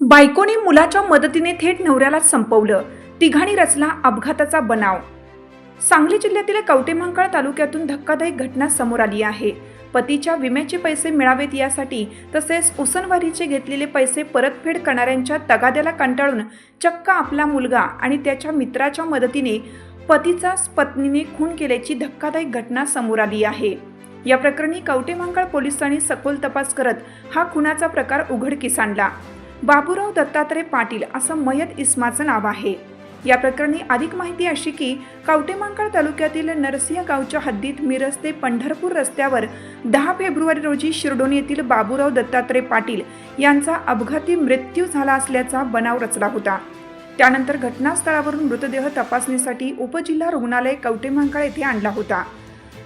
बायकोने मुलाच्या मदतीने थेट नवऱ्याला संपवलं. तिघाणी रचला अपघाताचा बनाव. सांगली जिल्ह्यातील कवटेमहांकाळ तालुक्यातून धक्कादायक घटना समोर आली आहे. पतीच्या विम्याचे पैसे मिळावेत यासाठी तसेच उसनवारीचे घेतलेले पैसे परतफेड करणाऱ्यांच्या तगाद्याला कंटाळून चक्क आपला मुलगा आणि त्याच्या मित्राच्या मदतीने पतीचाच पत्नीने खून केल्याची धक्कादायक घटना समोर आली आहे. या प्रकरणी कवटेमांगळ पोलिसांनी सखोल तपास करत हा खुनाचा प्रकार उघडकीस आणला. बाबूराव दत्तात्रय पाटील असं मयत इस्माचं नाव आहे. या प्रकरणी अधिक माहिती अशी की कवटेमांकाळ तालुक्यातील नरसिंह गावच्या हद्दीत मिरज ते पंढरपूर रस्त्यावर दहा फेब्रुवारी रोजी शिरडोन येथील बाबूराव दत्तात्रय पाटील यांचा अपघाती मृत्यू झाला असल्याचा बनाव रचला होता. त्यानंतर घटनास्थळावरून मृतदेह तपासणीसाठी उपजिल्हा रुग्णालय कवटेमांकाळ येथे आणला होता.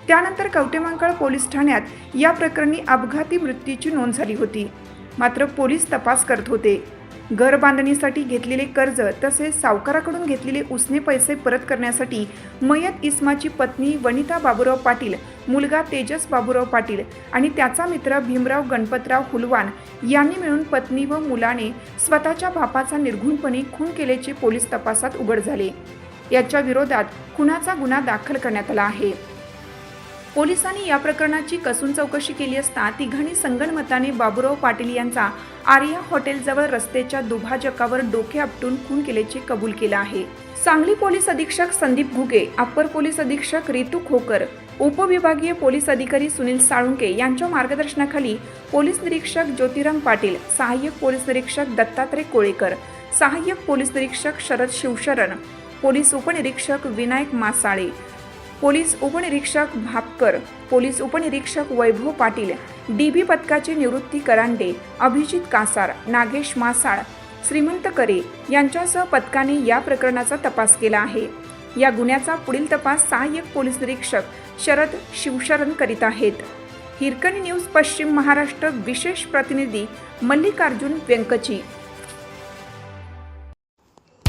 त्यानंतर कवटेमांकाळ पोलीस ठाण्यात या प्रकरणी अपघाती मृत्यूची नोंद झाली होती. मात्र पोलीस तपास करत होते. घर बांधणीसाठी घेतलेले कर्ज तसेच सावकाराकडून घेतलेले उसने पैसे परत करण्यासाठी मयत इस्माची पत्नी वनिता बाबूराव पाटील मुलगा तेजस बाबूराव पाटील आणि त्याचा मित्र भीमराव गणपतराव हुलवान यांनी मिळून पत्नी व मुलाने स्वतःच्या बापाचा निर्घुणपणे खून केल्याचे पोलीस तपासात उघड झाले. याच्या विरोधात खुनाचा गुन्हा दाखल करण्यात आला आहे. पोलिसांनी या प्रकरणाची कसून चौकशी केली असता तिघांनी संगणमताने बाबूराव पाटील यांचा आर्या हॉटेलजवळ रस्त्याच्या दुभाजकावर डोके आपटून खून केल्याचे कबूल केलं आहे. सांगली पोलीस अधीक्षक संदीप घुगे अप्पर पोलीस अधीक्षक रितू खोकर उपविभागीय पोलीस अधिकारी सुनील साळुंके यांच्या मार्गदर्शनाखाली पोलीस निरीक्षक ज्योतिराम पाटील सहाय्यक पोलीस निरीक्षक दत्तात्रय कोळेकर सहाय्यक पोलीस निरीक्षक शरद शिवशरण पोलीस उपनिरीक्षक विनायक मासाळे पोलीस उपनिरीक्षक भापकर पोलीस उपनिरीक्षक वैभव पाटील डीबी पथकाचे निवृत्ती करांडे अभिजित कासार नागेश मासाळ श्रीमंत करे यांच्यासह पथकाने या प्रकरणाचा तपास केला आहे. या गुन्ह्याचा पुढील तपास सहाय्यक पोलीस निरीक्षक शरद शिवशरण करीत आहेत. हिरकणी न्यूज पश्चिम महाराष्ट्र विशेष प्रतिनिधी मल्लिकार्जुन व्यंकची.